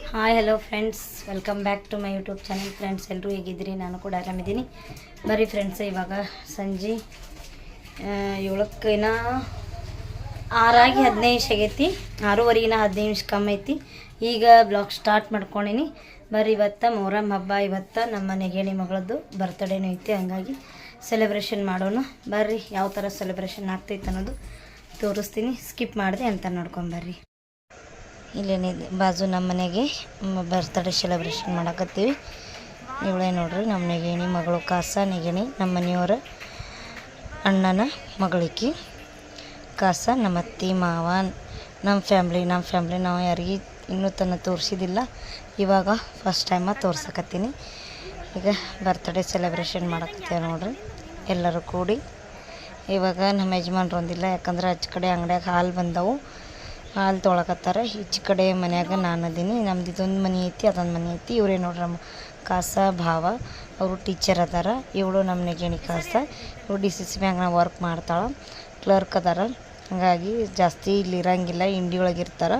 Hi hello friends welcome back to my YouTube channel friends ಎಲ್ಲರೂ ಹೇಗಿದ್ದೀರಿ? ನಾನು ಕೂಡ ಆರಾಮಿದ್ದೀನಿ. ಬರೀ ಫ್ರೆಂಡ್ಸ್ ಇವಾಗ ಸಂಜೆ ಏಳಕ್ಕಿನ? ಆರಾಗಿ ಹದಿನೈದು ನಿಮಿಷ ಆಗೈತಿ. ಆರೂವರೆಗಿನ ಹದಿನೈದು ನಿಮಿಷ ಕಮ್ಮಿ ಐತಿ. ಈಗ ಬ್ಲಾಗ್ ಸ್ಟಾರ್ಟ್ ಮಾಡ್ಕೊಂಡಿನಿ. ಬರೀ ಇವತ್ತು ಮೊಹರಂ ಹಬ್ಬ. ಇವತ್ತು ನಮ್ಮ ನೆಗೇಣಿ ಮಗಳದ್ದು ಬರ್ತಡೇನೂ ಐತಿ. ಹಂಗಾಗಿ ಸೆಲೆಬ್ರೇಷನ್ ಮಾಡೋಣ. ಬರ್ರಿ, ಯಾವ ಥರ ಸೆಲೆಬ್ರೇಷನ್ ಆಗ್ತೈತೆ ಅನ್ನೋದು ತೋರಿಸ್ತೀನಿ. ಸ್ಕಿಪ್ ಮಾಡಿದೆ ಅಂತ ನೋಡ್ಕೊಂಬರ್ರಿ ಇಲ್ಲೇನಿದೆ ಬಾಜು ನಮ್ಮ ಮನೆಗೆ ಬರ್ತ್ಡೇ ಸೆಲೆಬ್ರೇಷನ್ ಮಾಡಕತ್ತೀವಿ. ಇವಳೇ ನೋಡ್ರಿ, ನಮ್ಮ ನೆಗೇಣಿ ಮಗಳು ಕಾಸ, ನೆಗೇಣಿ ನಮ್ಮ ಮನೆಯವರ ಅಣ್ಣನ ಮಗಳಿಕ್ಕಿ ಕಾಸ ನಮ್ಮ ಅತ್ತಿ, ಮಾವ, ನಮ್ಮ ಫ್ಯಾಮ್ಲಿ ನಮ್ಮ ಫ್ಯಾಮ್ಲಿ ನಾವು ಯಾರಿಗೆ ಇನ್ನೂ ತನ್ನ ತೋರಿಸಿದಿಲ್ಲ. ಇವಾಗ ಫಸ್ಟ್ ಟೈಮ ತೋರ್ಸಕತ್ತೀನಿ. ಈಗ ಬರ್ತ್ಡೇ ಸೆಲೆಬ್ರೇಷನ್ ಮಾಡಕತ್ತೀವಿ ನೋಡ್ರಿ, ಎಲ್ಲರೂ ಕೂಡಿ. ಇವಾಗ ನಮ್ಮ ಯಜಮಾನ್ರು ಒಂದಿಲ್ಲ, ಯಾಕಂದ್ರೆ ಹಚ್ಚ ಕಡೆ ಅಂಗಡಿಯಾಗ ಹಾಲು ಬಂದವು. ಹಾಲು ತೊಳಕತ್ತಾರ. ಈಚೆ ಕಡೆ ಮನ್ಯಾಗ ನಾನು ಅದೀನಿ. ನಮ್ದು ಇದೊಂದು ಮನೆ ಐತಿ, ಅದೊಂದು ಮನೆ ಐತಿ. ಇವರೇ ನೋಡ್ರಿ ನಮ್ಮ ಕಾಸ ಭಾವ. ಅವರು ಟೀಚರ್ ಅದಾರ. ಇವಳು ನಮ್ಮ ನೆಗೆಣಿ ಕಾಸ. ಇವಳು ಡಿ ಸಿ ಸಿ ಬ್ಯಾಂಕ್ನಾಗ ವರ್ಕ್ ಮಾಡ್ತಾಳೆ. ಕ್ಲರ್ಕ್ ಅದಾರ. ಹಾಗಾಗಿ ಜಾಸ್ತಿ ಇಲ್ಲಿ ಇರಂಗಿಲ್ಲ. ಇಂಡಿ ಒಳಗೆ ಇರ್ತಾರೆ.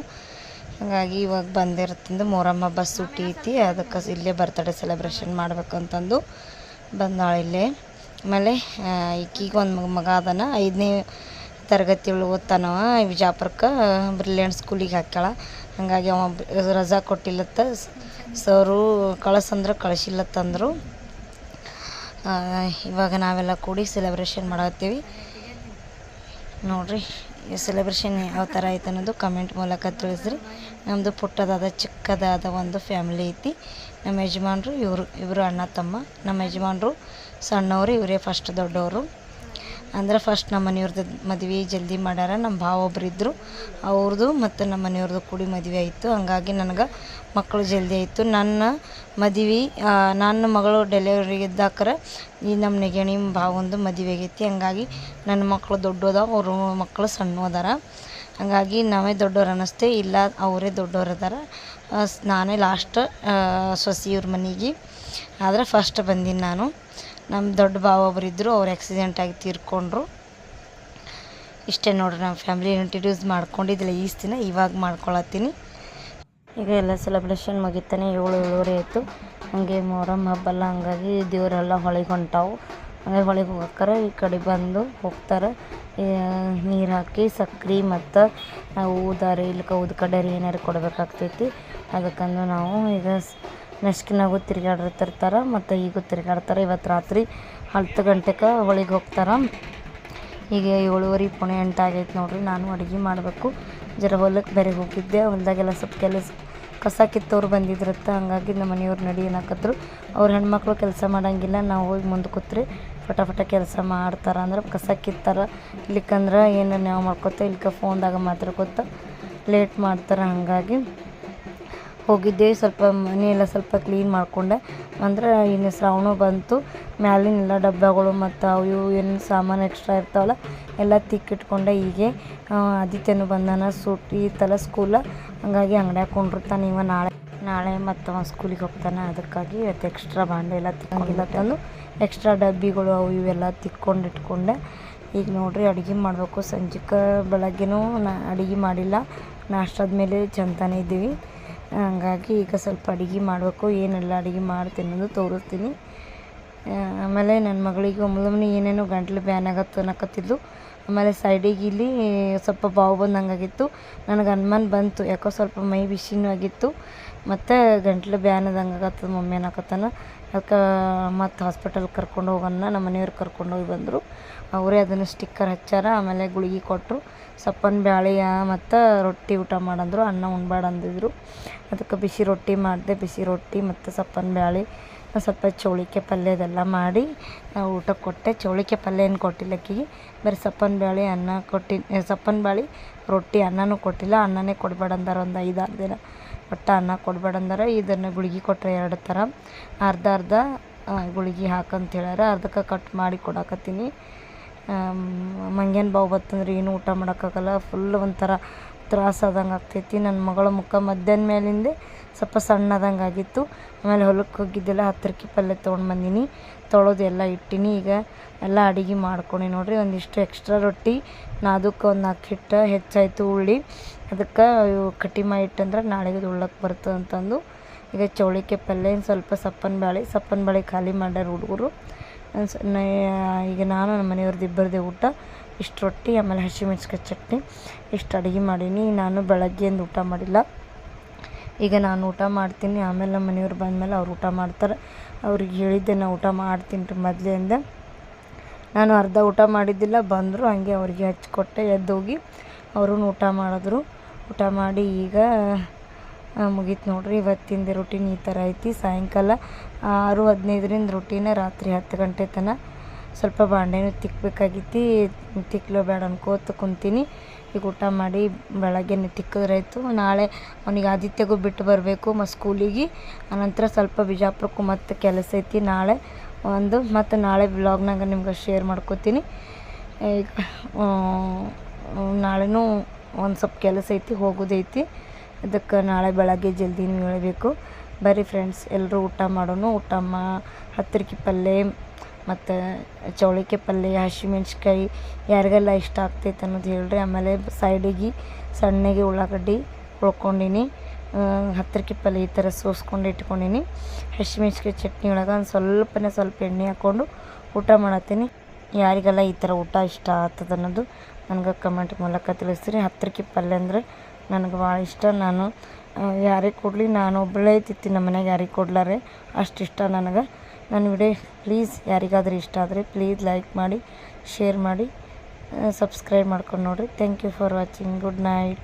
ಹಾಗಾಗಿ ಇವಾಗ ಬಂದಿರತ್ತಿಂದ ಮೊರಮ್ಮ ಬಸ್ ಸುಟ್ಟಿ ಐತಿ. ಅದಕ್ಕೆ ಇಲ್ಲೇ ಬರ್ತಡೇ ಸೆಲೆಬ್ರೇಷನ್ ಮಾಡ್ಬೇಕಂತಂದು ಬಂದಾಳೆ ಇಲ್ಲೇ. ಆಮೇಲೆ ಈಕೀಗ ಒಂದು ಮಗ ಅದನ. ಐದನೇ ತರಗತಿ ಒಳಗೆ ಓದ್ತಾನವ ವಿಜಾಪುರಕ್ಕೆ, ಬ್ರಿಲಿಯಂಟ್ ಸ್ಕೂಲಿಗೆ ಹಾಕ್ಯಾಳ. ಹಾಗಾಗಿ ಅವ ರಜಾ ಕೊಟ್ಟಿಲ್ಲತ್ತ. ಸರು ಕಳಿಸಂದ್ರೆ ಕಳಿಸಿಲ್ಲತ್ತಂದರು ಇವಾಗ ನಾವೆಲ್ಲ ಕೂಡಿ ಸೆಲೆಬ್ರೇಷನ್ ಮಾಡತ್ತೀವಿ ನೋಡಿರಿ ಸೆಲೆಬ್ರೇಷನ್ ಯಾವ ಥರ ಐತೆ ಅನ್ನೋದು ಕಮೆಂಟ್ ಮೂಲಕ ತಿಳಿಸ್ರಿ. ನಮ್ಮದು ಪುಟ್ಟದಾದ, ಚಿಕ್ಕದಾದ ಒಂದು ಫ್ಯಾಮಿಲಿ ಐತಿ. ನಮ್ಮ ಯಜಮಾನ್ರು ಇವರು ಇವರು ಅಣ್ಣ ತಮ್ಮ. ನಮ್ಮ ಯಜಮಾನ್ರು ಸಣ್ಣವರು, ಇವರೇ ಫಸ್ಟ್ ದೊಡ್ಡವರು. ಅಂದ್ರೆ ಫಸ್ಟ್ ನಮ್ಮ ಮನೆಯವ್ರದ್ದು ಮದುವೆ ಜಲ್ದಿ ಮಾಡ್ಯಾರ. ನಮ್ಮ ಭಾವ ಒಬ್ರು ಇದ್ದರು ಅವ್ರದ್ದು ಮತ್ತು ನಮ್ಮ ಮನೆಯವ್ರದ್ದು ಕೂಡಿ ಮದುವೆ ಆಯಿತು. ಹಂಗಾಗಿ ನನಗೆ ಮಕ್ಕಳು ಜಲ್ದಿ ಆಯಿತು. ನನ್ನ ಮದುವೆ ನನ್ನ ಮಗಳು ಡೆಲಿವರಿ ಇದ್ದಾಕರ ಈ ನಮ್ಮ ನೆಗಣಿ ಭಾವಂದು ಮದುವೆ ಆಗೈತಿ. ಹಂಗಾಗಿ ನನ್ನ ಮಕ್ಕಳು ದೊಡ್ಡದಾವ, ಅವ್ರ ಮಕ್ಕಳು ಸಣ್ಣ ಅದಾರ ಹಂಗಾಗಿ ನಾವೇ ದೊಡ್ಡವ್ರು ಅನ್ನಿಸ್ತೆ ಇಲ್ಲ, ಅವರೇ ದೊಡ್ಡವ್ರು ಅದಾರ. ನಾನೇ ಲಾಸ್ಟ್ ಸೊಸಿಯವ್ರ ಮನೆಗೆ. ಆದರೆ ಫಸ್ಟ್ ಬಂದೀನಿ ನಾನು. ನಮ್ಮ ದೊಡ್ಡ ಭಾವ ಒಬ್ರು ಇದ್ದರು ಅವ್ರು ಆಕ್ಸಿಡೆಂಟ್ ಆಗಿ ತೀರ್ಕೊಂಡ್ರು. ಇಷ್ಟೇ ನೋಡ್ರಿ ನಮ್ಮ ಫ್ಯಾಮಿಲಿ ಇಂಟ್ರಡ್ಯೂಸ್ ಮಾಡ್ಕೊಂಡಿದ್ದಿಲ್ಲ ಈಸ್ ದಿನ ಇವಾಗ ಮಾಡ್ಕೊಳತ್ತೀನಿ. ಈಗ ಎಲ್ಲ ಸೆಲೆಬ್ರೇಷನ್ ಮುಗಿತಾನೆ, ಏಳು ಏಳುವರೆ ಆಯಿತು. ಹಂಗೆ ಮೊಹರಂ ಹಬ್ಬಲ್ಲ, ಹಂಗಾಗಿ ದೇವರೆಲ್ಲ ಹೊಳಿಗೆ ಹೊಂಟಾವು. ಹಂಗೆ ಹೊಳಿಗೆ ಹೋಗಕ್ಕಾರೆ ಈ ಕಡೆ ಬಂದು ಹೋಗ್ತಾರೆ. ನೀರು ಹಾಕಿ, ಸಕ್ರೆ ಮತ್ತು ಊದಾರಿ ಇಲ್ಲಿ ಊದ ಕಡೆ ಏನಾರು ಕೊಡಬೇಕಾಗ್ತೈತಿ. ಅದಕ್ಕಂದು ನಾವು ಈಗ ನೆಸ್ಕಿನಾಗೂ ತಿರ್ಗಾಡಿರ್ತಿರ್ತಾರೆ ಮತ್ತು ಈಗೂ ತಿರ್ಗಾಡ್ತಾರೆ. ಇವತ್ತು ರಾತ್ರಿ ಹತ್ತು ಗಂಟೆಗೆ ಒಳಗೆ ಹೋಗ್ತಾರೆ. ಈಗ ಏಳುವರೆ ಪುಣೆ ಎಂಟು ಆಗೈತೆ ನೋಡಿರಿ, ನಾನು ಅಡುಗೆ ಮಾಡಬೇಕು. ಜರ ಹೊಲಕ್ಕೆ ಬೇರೆ ಹೋಗಿದ್ದೆ, ಹೊಲದಾಗೆಲ್ಲ ಸ್ವಲ್ಪ ಕೆಲಸ, ಕಸ ಕಿತ್ತವ್ರು ಬಂದಿದ್ರತ್ತ, ಹಂಗಾಗಿ ನಮ್ಮ ಮನೆಯವ್ರು ನಡಿ ಏನಾಕತ್ರು. ಅವ್ರ ಹೆಣ್ಮಕ್ಳು ಕೆಲಸ ಮಾಡಂಗಿಲ್ಲ, ನಾವು ಹೋಗಿ ಮುಂದೆ ಕೂತ್ರಿ ಫಟ ಫಟ ಕೆಲಸ ಮಾಡ್ತಾರೆ. ಅಂದ್ರೆ ಕಸ ಕಿತ್ತಾರೆ, ಇಲ್ಲಿಕಂದ್ರೆ ಏನು ನಾವು ಮಾಡ್ಕೊತ, ಇಲ್ಲಿಕ ಫೋನ್ದಾಗ ಮಾತಾಡ್ಕೊತ ಲೇಟ್ ಮಾಡ್ತಾರೆ. ಹಾಗಾಗಿ ಹೋಗಿದ್ದೆ ಸ್ವಲ್ಪ ಮನೆಯೆಲ್ಲ ಸ್ವಲ್ಪ ಕ್ಲೀನ್ ಮಾಡಿಕೊಂಡೆ. ಅಂದ್ರೆ ಇನ್ನು ಶ್ರಾವಣ ಬಂತು ಮ್ಯಾಲಿನೆಲ್ಲ ಡಬ್ಬಗಳು ಮತ್ತು ಅವು ಇವು ಏನು ಸಾಮಾನು ಎಕ್ಸ್ಟ್ರಾ ಇರ್ತಾವಲ್ಲ ಎಲ್ಲ ತಿಕ್ಕಿಟ್ಕೊಂಡೆ ಹೀಗೆ. ಆದಿತ್ಯನೂ ಬಂದಾನ ಸೂಟಿ ಇತ್ತಲ್ಲ ಸ್ಕೂಲ ಹಂಗಾಗಿ ಅಂಗಡಿ ಹಾಕೊಂಡಿರ್ತಾನೆ ಇವ ನಾಳೆ. ನಾಳೆ ಮತ್ತು ಅವ ಸ್ಕೂಲಿಗೆ ಹೋಗ್ತಾನೆ. ಅದಕ್ಕಾಗಿ ಇವತ್ತು ಎಕ್ಸ್ಟ್ರಾ ಬಾಂಡೆ ಎಲ್ಲ ತಿಕ್ಕಂಗಿಲ್ಲ ತಂದು ಎಕ್ಸ್ಟ್ರಾ ಡಬ್ಬಿಗಳು ಅವು ಇವೆಲ್ಲ ತಿಕ್ಕೊಂಡು ಇಟ್ಕೊಂಡೆ. ಈಗ ನೋಡ್ರಿ ಅಡುಗೆ ಮಾಡಬೇಕು. ಸಂಜೆಗೆ ಬೆಳಗ್ಗೆನೂ ನಾ ಅಡುಗೆ ಮಾಡಿಲ್ಲ. ನಾಷ್ಟಾದ ಮೇಲೆ ಚಂತಾನೆ ಇದ್ದೀವಿ. ಹಂಗಾಗಿ ಈಗ ಸ್ವಲ್ಪ ಅಡುಗೆ ಮಾಡಬೇಕು, ಏನೆಲ್ಲ ಅಡುಗೆ ಮಾಡ್ತೀನಿ ಅನ್ನೋದು ತೋರಿಸ್ತೀನಿ. ಆಮೇಲೆ ನನ್ನ ಮಗಳಿಗೆ ಒಮ್ಮೊಮ್ಮೆ ಏನೇನೋ ಗಂಟ್ಲು ಬ್ಯಾನ್ ಆಗತ್ತೆ ಅನ್ನಕತ್ತಿದ್ಲು. ಆಮೇಲೆ ಸೈಡಿಗೆ ಇಲ್ಲಿ ಸ್ವಲ್ಪ ಬಾವು ಬಂದಂಗಾಗಿತ್ತು. ನನಗೆ ಅನುಮಾನ ಬಂತು, ಯಾಕೋ ಸ್ವಲ್ಪ ಮೈ ಬಿಸಿನೂ ಆಗಿತ್ತು. ಮತ್ತು ಗಂಟ್ಲು ಬ್ಯಾನ್ ಆದಂಗೆ ಆಗತ್ತದ ಮಮ್ಮಿ ಅನ್ನಕತ್ತಾನ. ಅದಕ್ಕೆ ಮತ್ತು ಹಾಸ್ಪಿಟಲ್ಗೆ ಕರ್ಕೊಂಡು ಹೋಗೋಣ, ನಮ್ಮ ಮನೆಯವ್ರು ಕರ್ಕೊಂಡು ಹೋಗಿ ಬಂದರು. ಅವರೇ ಅದನ್ನು ಸ್ಟಿಕ್ಕರ್ ಹಚ್ಚಾರ, ಆಮೇಲೆ ಗುಳಿಗೆ ಕೊಟ್ಟರು ಸಪ್ಪನ ಬ್ಯಾಳಿ ಮತ್ತು ರೊಟ್ಟಿ ಊಟ ಮಾಡಂದರು. ಅನ್ನ ಉಣ್ಬೇಡ ಅಂದಿದ್ರು. ಅದಕ್ಕೆ ಬಿಸಿ ರೊಟ್ಟಿ ಮಾಡಿದೆ, ಬಿಸಿ ರೊಟ್ಟಿ ಮತ್ತು ಸಪ್ಪನ ಬ್ಯಾಳಿ, ಸ್ವಲ್ಪ ಚೌಳಿಕೆ ಪಲ್ಯದೆಲ್ಲ ಮಾಡಿ ನಾವು ಊಟಕ್ಕೆ ಕೊಟ್ಟೆ. ಚೌಳಿಕೆ ಪಲ್ಯ ಏನು ಕೊಟ್ಟಿಲ್ಲ ಅಕ್ಕಿಗೆ. ಬರೀ ಸಪ್ಪನ ಬ್ಯಾಳಿ, ಅನ್ನ ಕೊಟ್ಟಿ ಸಪ್ಪನ ಬ್ಯಾಳಿ, ರೊಟ್ಟಿ ಅನ್ನನೂ ಕೊಟ್ಟಿಲ್ಲ. ಅನ್ನನೇ ಕೊಡ್ಬೇಡ ಅಂದಾರ ಒಂದು ಐದಾರು ದಿನ. ಒಟ್ಟು ಅನ್ನ ಕೊಡ್ಬೇಡ ಇದನ್ನು ಗುಳಿಗೆ ಕೊಟ್ಟರೆ ಎರಡು ಥರ. ಅರ್ಧ ಅರ್ಧ ಗುಳಿಗೆ ಹಾಕಂತ ಹೇಳ್ಯಾರ. ಅರ್ಧಕ್ಕೆ ಕಟ್ ಮಾಡಿ ಕೊಡಾಕತ್ತೀನಿ. ಮಂಗ್ಯಾನ ಬಾವು ಬತ್ತಂದ್ರೆ ಏನು ಊಟ ಮಾಡೋಕ್ಕಾಗಲ್ಲ. ಫುಲ್ ಒಂಥರ ತ್ರಾಸ ಆದಂಗೆ ಆಗ್ತೈತಿ. ನನ್ನ ಮಗಳ ಮುಖ ಮಧ್ಯಾಹ್ನ ಮೇಲಿಂದ ಸ್ವಲ್ಪ ಸಣ್ಣದಂಗೆ ಆಗಿತ್ತು. ಆಮೇಲೆ ಹೊಲಕ್ಕೆ ಹೋಗಿದ್ದೆಲ್ಲ ಹತ್ತಿರಕ್ಕೆ ಪಲ್ಯ ತೊಗೊಂಡು ಬಂದೀನಿ. ತೊಳೆದು ಎಲ್ಲ ಇಟ್ಟೀನಿ. ಈಗ ಎಲ್ಲ ಅಡುಗೆ ಮಾಡ್ಕೊಂಡು ನೋಡಿರಿ. ಒಂದಿಷ್ಟು ಎಕ್ಸ್ಟ್ರಾ ರೊಟ್ಟಿ ನಾ ಅದಕ್ಕೆ ಒಂದು ನಾಲ್ಕು ಹಿಟ್ಟು, ಹೆಚ್ಚಾಯಿತು ಉಳ್ಳಿ. ಅದಕ್ಕೆ ಇವು ಕಟ್ಟಿ ಮಾಡಿ ಇಟ್ಟಂದ್ರೆ ನಾಳೆಗೆ ಉಳ್ಳಕ್ಕೆ ಬರ್ತದೆ ಅಂತಂದು. ಈಗ ಚೌಳಿಕಾಯಿ ಪಲ್ಯ ಸ್ವಲ್ಪ ಸಪ್ಪನ ಬ್ಯಾಳೆ. ಸಪ್ಪನ ಬ್ಯಾಳೆ ಖಾಲಿ ಮಾಡ್ಯಾರ ಹುಡುಗರು. ಈಗ ನಾನು ನಮ್ಮ ಮನೆಯವ್ರದ್ದು ಇಬ್ಬರದೇ ಊಟ. ಇಷ್ಟು ರೊಟ್ಟಿ, ಆಮೇಲೆ ಹಸಿಮೆಣ್ಸಿಕಾಯಿ ಚಟ್ನಿ. ಇಷ್ಟು ಅಡುಗೆ ಮಾಡೀನಿ. ನಾನು ಬೆಳಗ್ಗೆಯಿಂದ ಊಟ ಮಾಡಿಲ್ಲ. ಈಗ ನಾನು ಊಟ ಮಾಡ್ತೀನಿ. ಆಮೇಲೆ ನಮ್ಮ ಮನೆಯವ್ರು ಬಂದಮೇಲೆ ಅವ್ರು ಊಟ ಮಾಡ್ತಾರೆ. ಅವ್ರಿಗೆ ಹೇಳಿದ್ದೆ, ನಾ ಊಟ ಮಾಡ್ತೀನಿ ರೀ ಮೊದಲಿಂದ ನಾನು ಅರ್ಧ ಊಟ ಮಾಡಿದ್ದಿಲ್ಲ. ಬಂದರು. ಹಂಗೆ ಅವ್ರಿಗೆ ಹಚ್ಕೊಟ್ಟೆ ಎದ್ದೋಗಿ ಅವರು ಊಟ ಮಾಡಿದ್ರು. ಊಟ ಮಾಡಿ ಈಗ ಮುಗೀತು ನೋಡ್ರಿ. ಇವತ್ತಿಂದ ರೊಟೀನ್ ಈ ಥರ ಐತಿ. ಸಾಯಂಕಾಲ ಆರು ಹದಿನೈದರಿಂದ ರೊಟೀನ ರಾತ್ರಿ ಹತ್ತು ಗಂಟೆ ತನಕ ಸ್ವಲ್ಪ ಬಾಂಡೆನೂ ತಿಕ್ಕಬೇಕಾಗಿತ್ತು ತಿಕ್ಲೋ ಬೇಡ ಅನ್ಕೋತ ಕುಂತೀನಿ. ಈಗ ಊಟ ಮಾಡಿ ಬೆಳಗ್ಗೆನೆ ತಿಕ್ಕಿದ್ರಾಯ್ತು. ನಾಳೆ ಅವನಿಗೆ ಆದಿತ್ಯಗೂ ಬಿಟ್ಟು ಬರಬೇಕು ಮತ್ತು ಸ್ಕೂಲಿಗೆ ಆನಂತರ ಸ್ವಲ್ಪ ಬಿಜಾಪುರಕ್ಕೂ ಮತ್ತು ಕೆಲಸ ಐತಿ ನಾಳೆ ಒಂದು. ಮತ್ತು ನಾಳೆ ಬ್ಲಾಗ್ನಾಗ ನಿಮ್ಗೆ ಶೇರ್ ಮಾಡ್ಕೋತೀನಿ. ಈಗ ನಾಳೆನೂ ಒಂದು ಸ್ವಲ್ಪ ಕೆಲಸ ಐತಿ, ಹೋಗೋದೈತಿ. ಅದಕ್ಕೆ ನಾಳೆ ಬೆಳಗ್ಗೆ ಜಲ್ದಿನೂ ಏಳಬೇಕು ಬರ್ರಿ ಫ್ರೆಂಡ್ಸ್ ಎಲ್ಲರೂ ಊಟ ಮಾಡೋಣ ಊಟ ಮಾ ಹತ್ತಿರಕ್ಕೆ ಪಲ್ಯ ಮತ್ತು ಚೌಳಿಕೆ ಪಲ್ಯ ಹಸಿಮೆಣ್ಸಿಕಾಯಿ ಯಾರಿಗೆಲ್ಲ ಇಷ್ಟ ಆಗ್ತೈತೆ ಅನ್ನೋದು ಹೇಳ್ರಿ. ಆಮೇಲೆ ಸೈಡಿಗೆ ಸಣ್ಣಗೆ ಉಳ್ಳಾಗಡ್ಡಿ ಉಳ್ಕೊಂಡಿನಿ. ಹತ್ತಿರಕ್ಕೆ ಪಲ್ಯ ಈ ಥರ ಸೋಸ್ಕೊಂಡು ಇಟ್ಕೊಂಡೀನಿ. ಹಸಿಮೆಣ್ಸಿಕಾಯಿ ಚಟ್ನಿ ಒಳಗೆ ಒಂದು ಸ್ವಲ್ಪನೇ ಸ್ವಲ್ಪ ಎಣ್ಣೆ ಹಾಕ್ಕೊಂಡು ಊಟ ಮಾಡತ್ತೀನಿ. ಯಾರಿಗೆಲ್ಲ ಈ ಥರ ಊಟ ಇಷ್ಟ ಆಗ್ತದೆ ಅನ್ನೋದು ನನಗೆ ಕಮೆಂಟ್ ಮೂಲಕ ತಿಳಿಸ್ರಿ. ಹತ್ತಿರಕ್ಕೆ ಪಲ್ಯ ಅಂದರೆ ನನಗೆ ಭಾಳ ಇಷ್ಟ. ನಾನು ಯಾರಿಗೆ ಕೊಡಲಿ, ನಾನು ಒಬ್ಬಳೇ ತಿಂತೀನಿ ನಮ್ಮ ಮನ್ಯಾಗ ಯಾರಿಗೆ ಕೊಡ್ಲಾರೆ ಅಷ್ಟು ಇಷ್ಟ ನನಗೆ. ನನ್ನ ವಿಡಿಯೋ ಪ್ಲೀಸ್ ಯಾರಿಗಾದರೂ ಇಷ್ಟ ಆದರೆ ಪ್ಲೀಸ್ ಲೈಕ್ ಮಾಡಿ, ಶೇರ್ ಮಾಡಿ ಸಬ್ಸ್ಕ್ರೈಬ್ ಮಾಡ್ಕೊಂಡು ನೋಡಿರಿ. Thank you for watching. Good night.